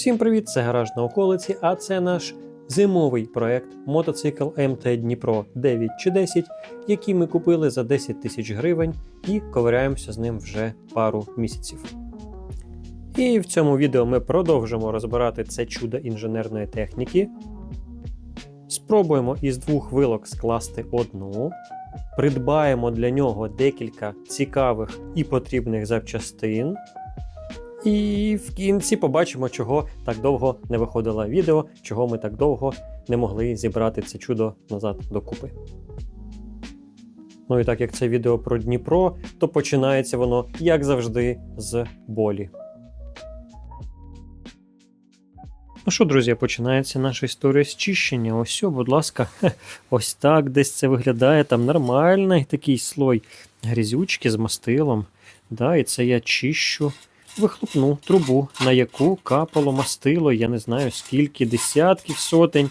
Всім привіт! Це гараж на околиці, а це наш зимовий проект мотоцикл МТ Дніпро 9 чи 10, який ми купили за 10 тисяч гривень і ковиряємося з ним вже пару місяців. І в цьому відео ми продовжимо розбирати це чудо інженерної техніки. Спробуємо із двох вилок скласти одну. Придбаємо для нього декілька цікавих і потрібних запчастин. І в кінці побачимо, чого так довго не виходило відео, чого ми так довго не могли зібрати це чудо назад докупи. Ну і так як це відео про Дніпро, то починається воно, як завжди, з болі. Ну що, друзі, починається наша історія з чищення. Ось, будь ласка, ось так десь це виглядає. Там нормальний такий слой грізючки з мастилом. Да, І це я чищу вихлопну трубу, на яку капало мастило, я не знаю скільки, десятків, сотень,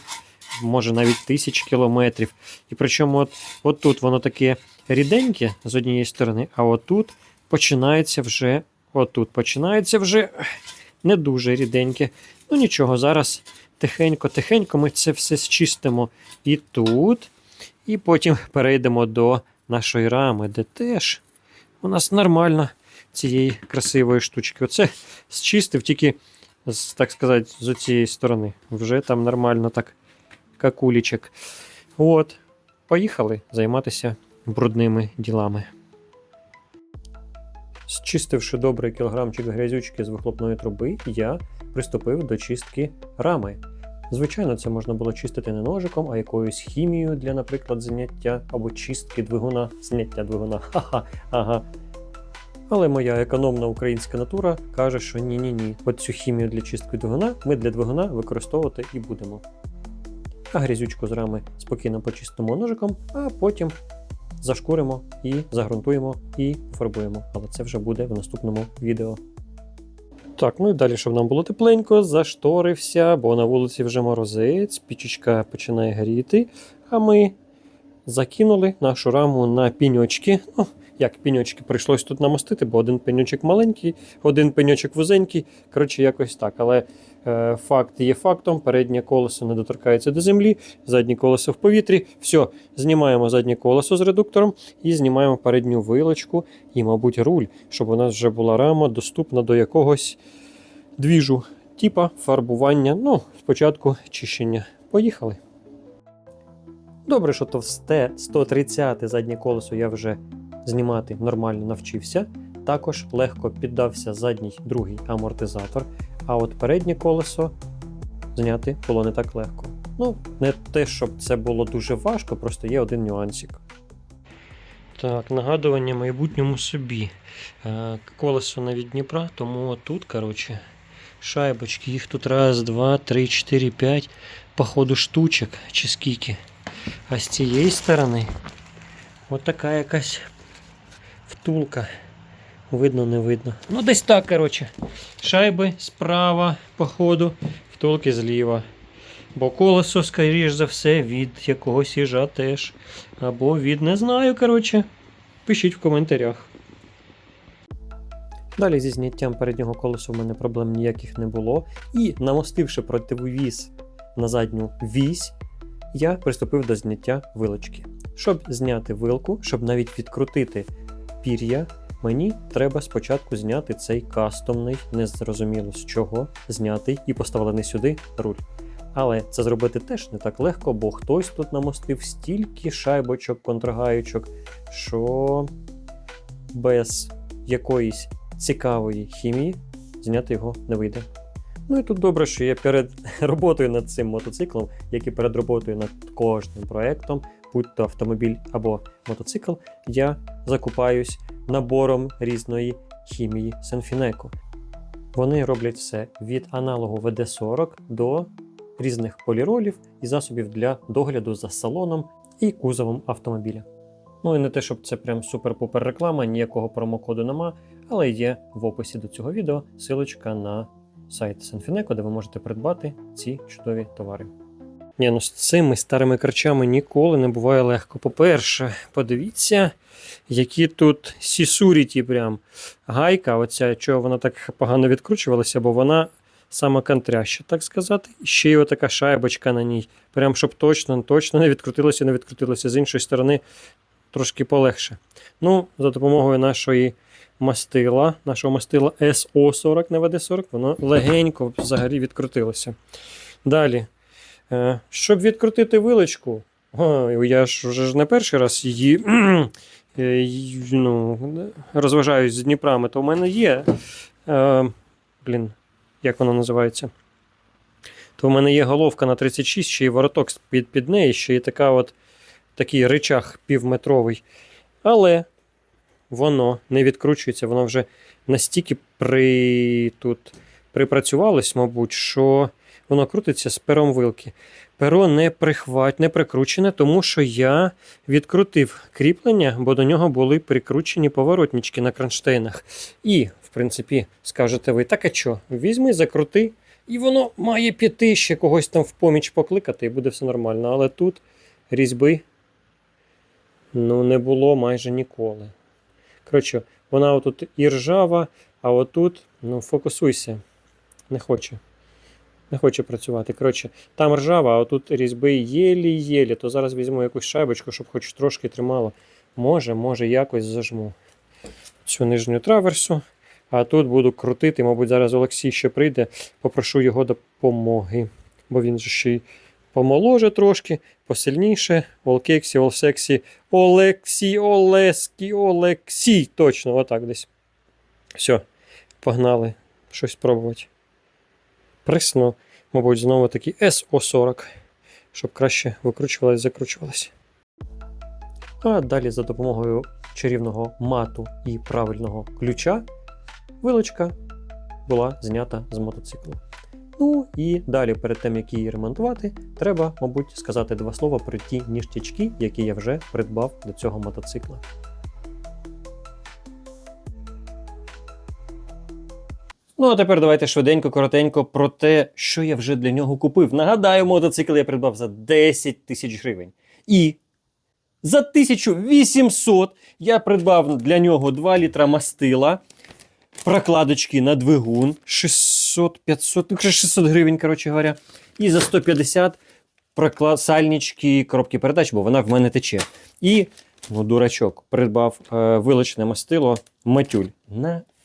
може навіть тисяч кілометрів. І причому от, от тут воно таке ріденьке з однієї сторони, а отут починається вже. Отут починається вже не дуже ріденьке. Ну нічого, зараз тихенько-тихенько ми це все зчистимо і тут. І потім перейдемо до нашої рами, де теж у нас нормально цієї красивої штучки. Оце зчистив тільки, так сказати, з цієї сторони. Вже там нормально так какулічок. От, поїхали займатися брудними ділами. Зчистивши добрий кілограмчик грязючки з вихлопної труби, я приступив до чистки рами. Звичайно, це можна було чистити не ножиком, а якоюсь хімією для, наприклад, зняття або чистки двигуна, зняття двигуна. Ха-ха, ага. Але моя економна українська натура каже, що ні-ні ні, от цю хімію для чистки двигуна ми для двигуна використовувати і будемо. А грязючку з рами спокійно почистимо ножиком, а потім зашкуримо і загрунтуємо і пофарбуємо. Але це вже буде в наступному відео. Так, ну і далі, щоб нам було тепленько, зашторився, бо на вулиці вже морозець, пічечка починає горіти, а ми закинули нашу раму на піньочки. Ну, як пеньочки прийшлось тут намостити, бо один пеньочок маленький, один пеньочок вузенький. Коротше, якось так. Але е, факт є фактом: переднє колесо не доторкається до землі, заднє колесо в повітрі. Все, знімаємо заднє колесо з редуктором і знімаємо передню вилочку і, мабуть, руль, щоб у нас вже була рама доступна до якогось двіжу, типа фарбування. Ну, спочатку чищення. Поїхали. Добре, що товсте 130 заднє колесо я вже знімати нормально навчився. Також легко піддався задній другий амортизатор, а от переднє колесо зняти було не так легко. Ну, не те, щоб це було дуже важко, просто є один нюансик. Так, нагадування майбутньому собі. Е, Колесо не від Дніпра, тому тут, коротше, шайбочки. Їх тут раз, два, три, чотири, п'ять, походу, штучок чи скільки. А з цієї сторони от така якась втулка. Видно, не видно. Ну, десь так, коротше. Шайби справа, по ходу, втулки зліва. Бо колесо, скоріш за все, від якогось їжа теж. Або від не знаю, коротше. Пишіть в коментарях. Далі зі зняттям переднього колеса в мене проблем ніяких не було. І намостивши противовіз на задню вісь, я приступив до зняття вилочки. Щоб зняти вилку, щоб навіть відкрутити пір'я, мені треба спочатку зняти цей кастомний, незрозуміло з чого, знятий і поставлений сюди руль. Але це зробити теж не так легко, бо хтось тут намостив стільки шайбочок, контргаючок, що без якоїсь цікавої хімії зняти його не вийде. Ну і тут добре, що я перед роботою над цим мотоциклом, як і перед роботою над кожним проектом, будь то автомобіль або мотоцикл, я закупаюсь набором різної хімії Сенфінеко. Вони роблять все від аналогу ВД-40 до різних поліролів і засобів для догляду за салоном і кузовом автомобіля. Ну і не те, щоб це прям супер-пупер реклама, ніякого промокоду нема, але є в описі до цього відео силочка на сайт Санфінеко, де ви можете придбати ці чудові товари. Ні, ну з цими старими карчами ніколи не буває легко. По-перше, подивіться, які тут сісуріті прям гайка, оця, чого вона так погано відкручувалася, бо вона самоконтряща, так сказати. І ще й отака шайбочка на ній. Прям щоб точно, точно не відкрутилося, не відкрутилося. З іншої сторони, трошки полегше. Ну, за допомогою нашої мастила, нашого мастила SO40 на VD40, воно легенько взагалі відкрутилося. Далі. Е, Щоб відкрутити вилочку, ой, я ж вже ж не перший раз її е, ну, розважаюсь з Дніпрами, то в мене є. Е, блін, як воно називається? То в мене є головка на 36, ще й вороток під, під неї, ще й така от, такий ричаг півметровий. Але воно не відкручується, воно вже настільки при, тут припрацювалось, мабуть, що воно крутиться з пером вилки. Перо не прихват, не прикручене, тому що я відкрутив кріплення, бо до нього були прикручені поворотнички на кронштейнах. І, в принципі, скажете ви, так а що, візьми, закрути, і воно має піти ще когось там в поміч покликати, і буде все нормально. Але тут різьби ну, не було майже ніколи. Коротше, вона отут і ржава, а отут, ну, фокусуйся. Не хоче. Не хоче працювати. Коротше, там ржава, а отут різьби єлі-єлі. То зараз візьму якусь шайбочку, щоб хоч трошки тримало. Може, може, якось зажму цю нижню траверсу. А тут буду крутити. Мабуть, зараз Олексій ще прийде, попрошу його допомоги. Бо він же ще й помоложе трошки, посильніше. Олкексі, Олсексі, Олексій, Олеський, Олексій. Точно, отак десь. Все, погнали. Щось пробувати. Присно, мабуть, знову таки SO40, щоб краще викручувалась, закручувалась. А далі за допомогою чарівного мату і правильного ключа вилочка була знята з мотоциклу. Ну і далі, перед тим як її ремонтувати, треба, мабуть, сказати два слова про ті ніштячки, які я вже придбав до цього мотоцикла. Ну, а тепер давайте швиденько, коротенько про те, що я вже для нього купив. Нагадаю, мотоцикл я придбав за 10 тисяч гривень. І за 1800 я придбав для нього 2 літра мастила, прокладочки на двигун 600, 500, ну, вже 600 гривень, коротше говоря. І за 150 проклад, сальнички, коробки передач, бо вона в мене тече. І, ну, дурачок, придбав е, вилочне мастило матюль.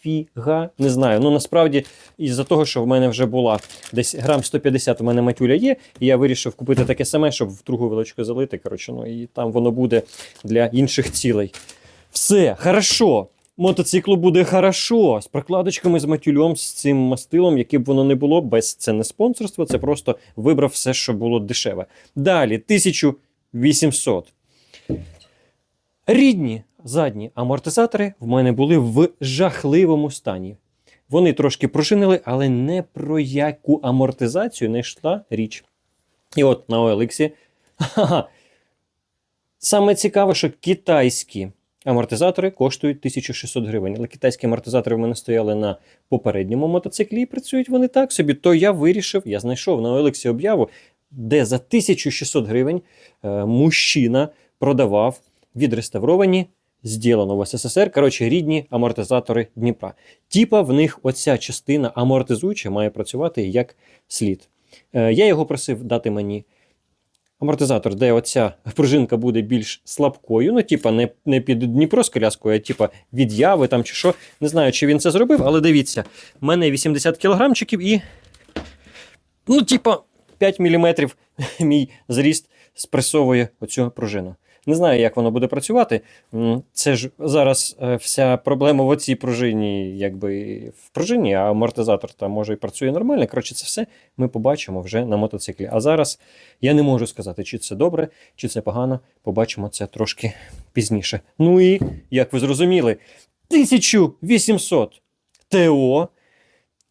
Нафіга? Не знаю. Ну насправді, із-за того, що в мене вже була десь грам 150 у мене матюля є, і я вирішив купити таке саме, щоб в другу вилочку залити. Коротше, ну і там воно буде для інших цілей. Все, хорошо. Мотоциклу буде хорошо. З прокладочками, з матюлем, з цим мастилом, яке б воно не було, без це не спонсорство, це просто вибрав все, що було дешеве. Далі, 1800. Рідні задні амортизатори в мене були в жахливому стані. Вони трошки пружинили, але не про яку амортизацію не йшла річ. І от на OLX. Саме цікаве, що китайські амортизатори коштують 1600 гривень. Але китайські амортизатори в мене стояли на попередньому мотоциклі і працюють вони так собі. То я вирішив, я знайшов на OLX об'яву, де за 1600 гривень е, мужчина продавав відреставровані, зділано в СССР, коротше, рідні амортизатори Дніпра. Тіпа в них оця частина амортизуюча має працювати як слід. Е, я його просив дати мені амортизатор, де оця пружинка буде більш слабкою. Ну, типа, не, не під Дніпро з коляскою, а типа від яви там чи що. Не знаю, чи він це зробив, але дивіться, в мене 80 кілограмчиків і. Ну, типа, 5 мм мій зріст спресовує оцю пружину. Не знаю, як воно буде працювати. Це ж зараз е, вся проблема в оцій пружині, якби в пружині, а амортизатор там може і працює нормально. Коротше, це все ми побачимо вже на мотоциклі. А зараз я не можу сказати, чи це добре, чи це погано. Побачимо це трошки пізніше. Ну і, як ви зрозуміли, 1800 ТО,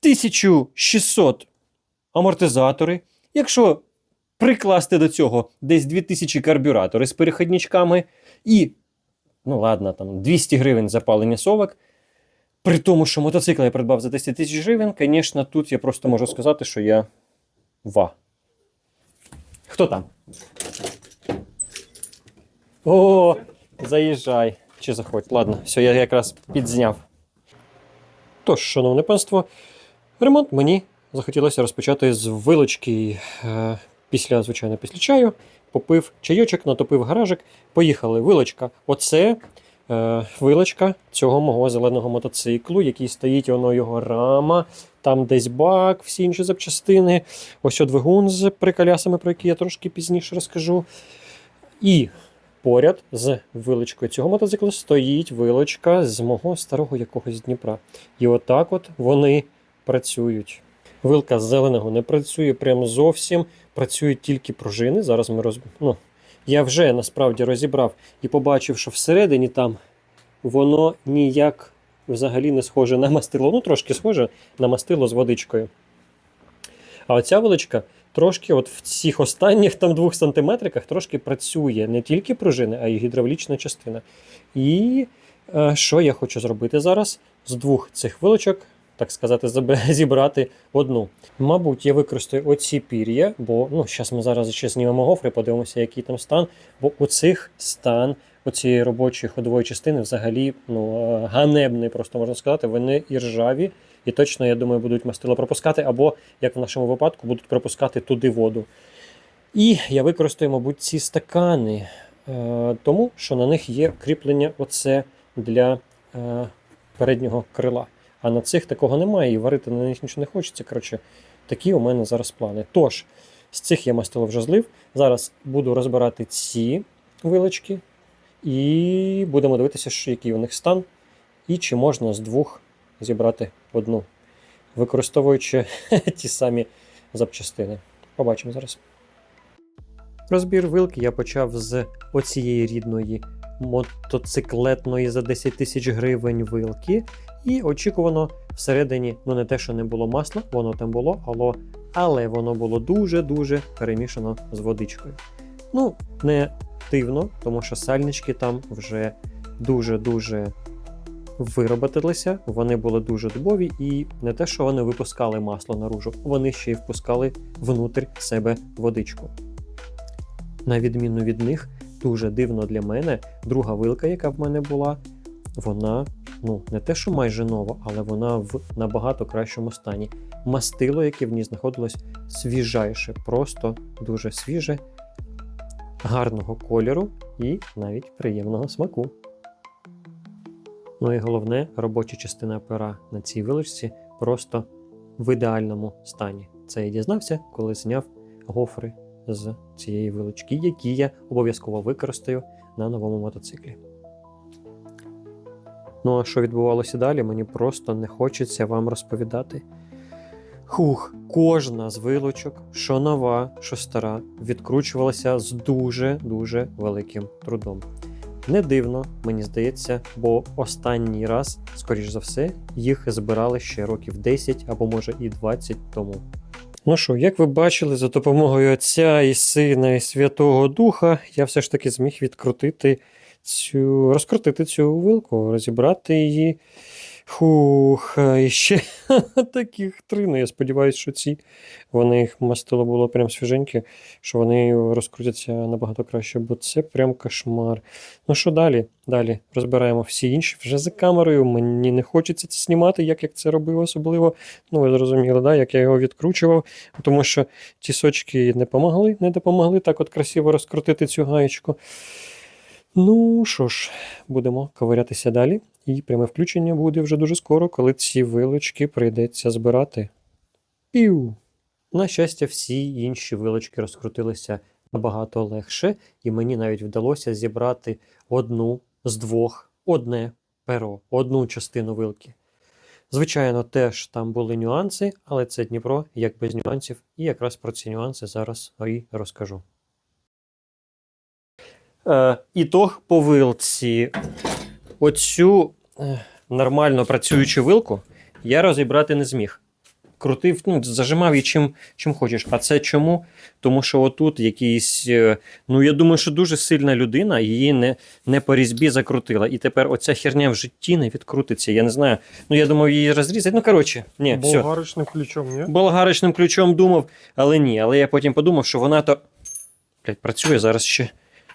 1600 амортизатори. Якщо прикласти до цього десь 2000 карбюратори з переходничками і, ну ладно, там 200 гривень запалення совок. При тому, що мотоцикл я придбав за 10 тисяч гривень, звісно, тут я просто можу сказати, що я ва. Хто там? О, заїжджай. Чи заходь. Ладно, все, я якраз підзняв. Тож, шановне панство, ремонт мені захотілося розпочати з вилочки. Після, звичайно, після чаю попив чайочок, натопив гаражик. Поїхали. Вилочка. Оце е, вилочка цього мого зеленого мотоциклу, який стоїть, воно його рама, там десь бак, всі інші запчастини. Ось от двигун з приколясами, про які я трошки пізніше розкажу. І поряд з вилочкою цього мотоцикла стоїть вилочка з мого старого якогось Дніпра. І отак от вони працюють. Вилка з зеленого не працює прям зовсім. Працюють тільки пружини. Зараз ми роз... ну, я вже насправді розібрав і побачив, що всередині там воно ніяк взагалі не схоже на мастило. Ну, трошки схоже на мастило з водичкою. А оця вилочка трошки, от в цих останніх там двох сантиметриках, трошки працює не тільки пружини, а й гідравлічна частина. І е, що я хочу зробити зараз? З двох цих вилочок, так сказати, зібрати одну. Мабуть, я використаю оці пір'я, бо ну, зараз ми зараз ще знімемо гофри, подивимося, який там стан. Бо у цих стан оцієї робочої ходової частини взагалі ну, е, ганебний, просто можна сказати, вони і ржаві, і точно, я думаю, будуть мастило пропускати, або, як в нашому випадку, будуть пропускати туди воду. І я використаю, мабуть, ці стакани, е, тому що на них є кріплення оце для е, переднього крила. А на цих такого немає, і варити на них нічого не хочеться. Коротше, такі у мене зараз плани. Тож, з цих я мастило вже злив. Зараз буду розбирати ці вилочки, і будемо дивитися, який у них стан, і чи можна з двох зібрати одну, використовуючи ті самі запчастини. Побачимо зараз. Розбір вилки я почав з оцієї рідної мотоциклетної за 10 тисяч гривень вилки. І очікувано всередині, ну не те, що не було масла, воно там було, але, але воно було дуже-дуже перемішано з водичкою. Ну, не дивно, тому що сальнички там вже дуже-дуже вироботилися, вони були дуже дубові, і не те, що вони випускали масло наружу, вони ще й впускали внутрь себе водичку. На відміну від них, дуже дивно для мене, друга вилка, яка в мене була, вона ну не те, що майже нова, але вона в набагато кращому стані. Мастило, яке в ній знаходилось, свіжайше, просто дуже свіже, гарного кольору і навіть приємного смаку. Ну і головне, робоча частина пера на цій вилочці просто в ідеальному стані. Це я дізнався, коли зняв гофри з цієї вилочки, які я обов'язково використаю на новому мотоциклі. Ну а що відбувалося далі, мені просто не хочеться вам розповідати. Хух, кожна з вилочок, що нова, що стара, відкручувалася з дуже-дуже великим трудом. Не дивно, мені здається, бо останній раз, скоріш за все, їх збирали ще років 10 або може і 20 тому. Ну що, як ви бачили, за допомогою Отця і Сина і Святого Духа я все ж таки зміг відкрутити цю, розкрутити цю вилку, розібрати її. Хух, і ще таких три. Ну, я сподіваюся, що ці вони їх мастило було прям свіженьке, що вони розкрутяться набагато краще, бо це прям кошмар. Ну що далі? Далі розбираємо всі інші вже за камерою. Мені не хочеться це знімати, як, як це робив особливо. Ну, ви зрозуміли, да? як я його відкручував, тому що ті сочки не помогли, не допомогли так от красиво розкрутити цю гаєчку. Ну що ж, будемо ковирятися далі. І пряме включення буде вже дуже скоро, коли ці вилочки прийдеться збирати. Пів! На щастя, всі інші вилочки розкрутилися набагато легше, і мені навіть вдалося зібрати одну з двох, одне перо, одну частину вилки. Звичайно, теж там були нюанси, але це Дніпро як без нюансів, і якраз про ці нюанси зараз і розкажу. Е, ітог по вилці. Оцю е, нормально працюючу вилку я розібрати не зміг. Крутив, ну, зажимав її чим, чим хочеш. А це чому? Тому що отут якийсь. е, Ну, я думаю, що дуже сильна людина її не, не по різьбі закрутила. І тепер оця херня в житті не відкрутиться. Я не знаю. Ну, я думав її розрізати. Ну, коротше, ні, все. Ключом, ні? Болгарочним ключом думав, але ні. Але я потім подумав, що вона то. Блять, працює зараз ще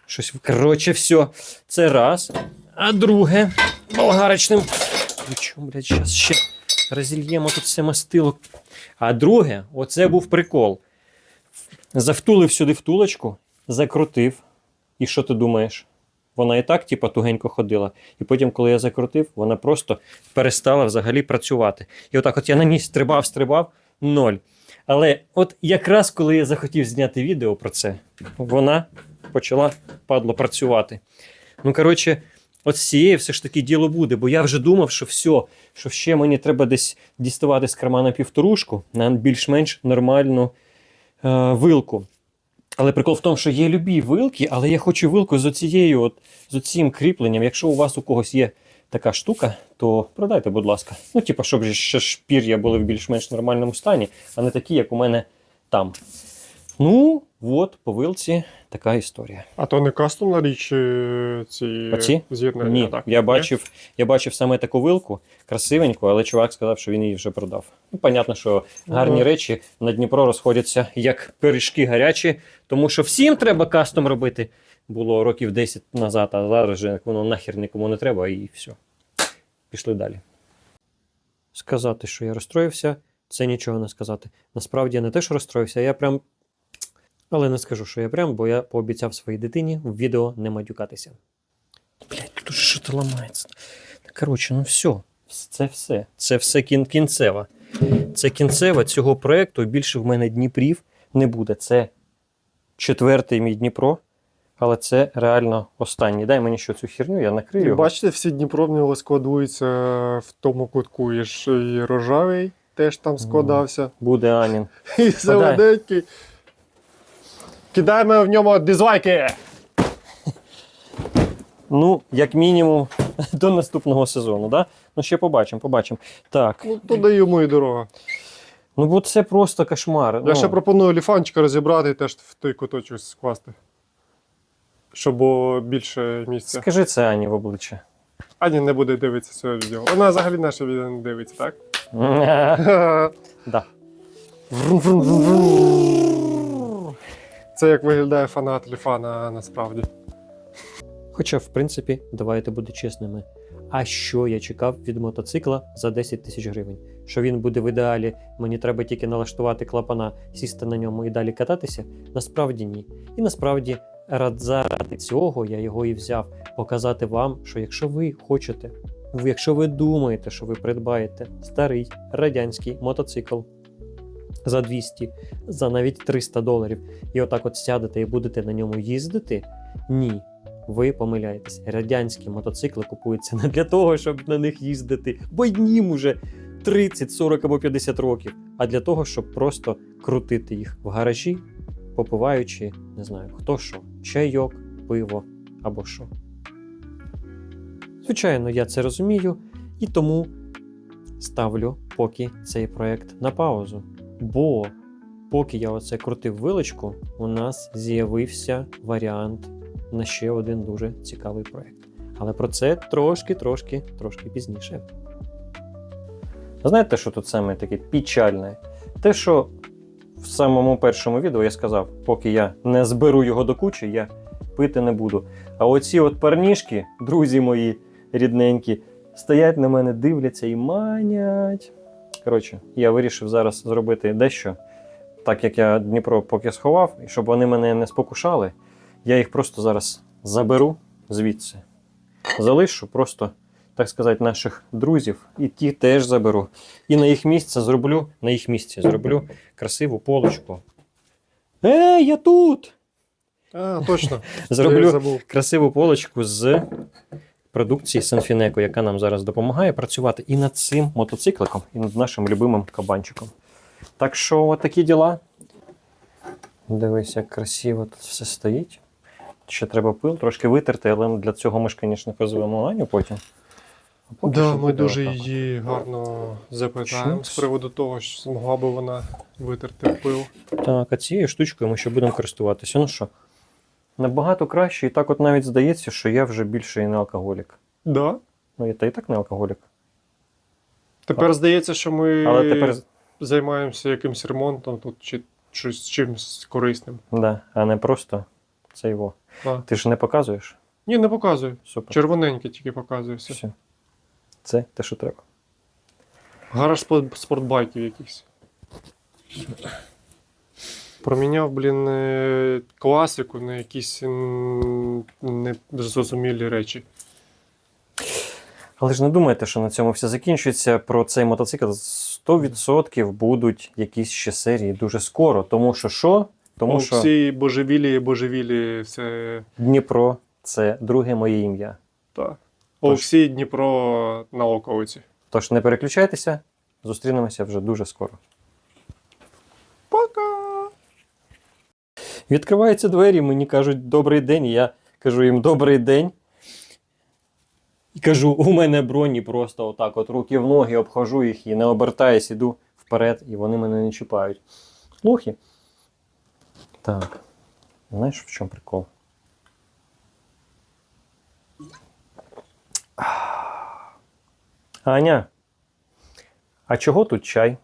щось. Коротше, все. Це раз. А друге, болгарочним ключом, блять, зараз ще розільємо тут все мастило. А друге, оце був прикол. Завтулив сюди втулочку, закрутив. І що ти думаєш? Вона і так, типа, тугенько ходила. І потім, коли я закрутив, вона просто перестала взагалі працювати. І отак, от я на ній стрибав, стрибав, ноль. Але от якраз коли я захотів зняти відео про це, вона почала падло працювати. Ну, коротше, от з цією все ж таки діло буде, бо я вже думав, що все, що ще мені треба десь діставати з кармана півторушку на більш-менш нормальну е, вилку. Але прикол в тому, що є любі вилки, але я хочу вилку з оцією, от, з оцім кріпленням. Якщо у вас у когось є така штука, то продайте, будь ласка. Ну, типу, щоб ще ж пір'я були в більш-менш нормальному стані, а не такі, як у мене там. Ну, от, по вилці така історія. А то не кастомна річ е, ці Оці? з'єднання? Ні, так? я бачив, я бачив саме таку вилку, красивеньку, але чувак сказав, що він її вже продав. Ну, понятно, що гарні Ага. речі на Дніпро розходяться як пиріжки гарячі, тому що всім треба кастом робити. Було років 10 назад, а зараз же воно нахер нікому не треба, і все. Пішли далі. Сказати, що я розстроївся, це нічого не сказати. Насправді я не те, що розстроївся, я прям. Але не скажу, що я прям, бо я пообіцяв своїй дитині в відео не матюкатися. Блять, тут що-то ламається. Коротше, ну все. Це все. Це все кін- кінцева. Це кінцева цього проєкту. Більше в мене Дніпрів не буде. Це четвертий мій Дніпро, але це реально останній. Дай мені ще цю херню, я накрию. І його. бачите, всі Дніпровні складуються в тому кутку. І ж і рожавий теж там складався. Буде Анін. І зелененький. Кидаємо в ньому дизлайки. Ну, як мінімум, до наступного сезону, да? Ну, ще побачимо, побачимо. Так. Ну, туди йому і дорога. Ну, бо це просто кошмар. Я ну, ще пропоную ліфанчика розібрати і теж в той куточок скласти. Щоб було більше місця. Скажи це Ані в обличчя. Ані не буде дивитися цього відео. Вона взагалі наше відео не дивиться, так? Да. Це як виглядає фанат ліфана насправді. Хоча, в принципі, давайте бути чесними. А що я чекав від мотоцикла за 10 тисяч гривень? Що він буде в ідеалі, мені треба тільки налаштувати клапана, сісти на ньому і далі кататися? Насправді ні. І насправді, заради цього я його і взяв показати вам, що якщо ви хочете, якщо ви думаєте, що ви придбаєте старий радянський мотоцикл за 200, за навіть 300 доларів, і отак от сядете і будете на ньому їздити, ні, ви помиляєтесь. Радянські мотоцикли купуються не для того, щоб на них їздити, бо їм уже 30, 40 або 50 років, а для того, щоб просто крутити їх в гаражі, попиваючи, не знаю, хто що, чайок, пиво або що. Звичайно, я це розумію, і тому ставлю поки цей проект на паузу. Бо поки я оце крутив вилочку, у нас з'явився варіант на ще один дуже цікавий проект. Але про це трошки, трошки, трошки пізніше. Знаєте, що тут саме таке печальне? Те, що в самому першому відео я сказав, поки я не зберу його до кучі, я пити не буду. А оці от парнішки, друзі мої рідненькі, стоять на мене, дивляться і манять. Коротше, я вирішив зараз зробити дещо, так як я Дніпро поки сховав, і щоб вони мене не спокушали, я їх просто зараз заберу звідси. Залишу просто, так сказати, наших друзів, і ті теж заберу. І на їх місце зроблю, на їх місці зроблю красиву полочку. Ей, я тут! А, точно. Зроблю красиву полочку з продукції Санфінеко, яка нам зараз допомагає працювати і над цим мотоцикликом, і над нашим любимим кабанчиком. Так що, от такі діла. Дивись, як красиво тут все стоїть. Ще треба пил трошки витерти, але для цього ми ж, звісно, позвемо Аню потім. А поки Да, ми дуже отак. її гарно запитаємо з приводу того, що змогла би вона витерти пил. Так, а цією штучкою ми ще будемо користуватися. Ну що, набагато краще, і так от навіть здається, що я вже більше і не алкоголік. Да? Ну, я та і так не алкоголік. Тепер здається, що ми Але тепер займаємося якимось ремонтом тут чи щось чимось корисним. Да, а не просто це його. Да. Ти ж не показуєш? Ні, не показую. Супер. Червоненьке тільки показує все. Все. Це те, що треба. Гараж спортбайків якихось. Проміняв, блін, е, класику на якісь незрозумілі речі. Але ж не думайте, що на цьому все закінчується. Про цей мотоцикл 100% будуть якісь ще серії дуже скоро. Тому що що? Тому що Всі божевілі, божевілі, все. Дніпро це друге моє ім'я. Та. Олексій Дніпро на околиці. Тож не переключайтеся, зустрінемося вже дуже скоро. Пока! Відкриваються двері, мені кажуть добрий день. Я кажу їм добрий день. І кажу, у мене броні просто отак, от руки в ноги, обхожу їх і не обертаюсь, іду вперед, і вони мене не чіпають. Лохи. Так. Знаєш, в чому прикол? Аня, а чого тут чай?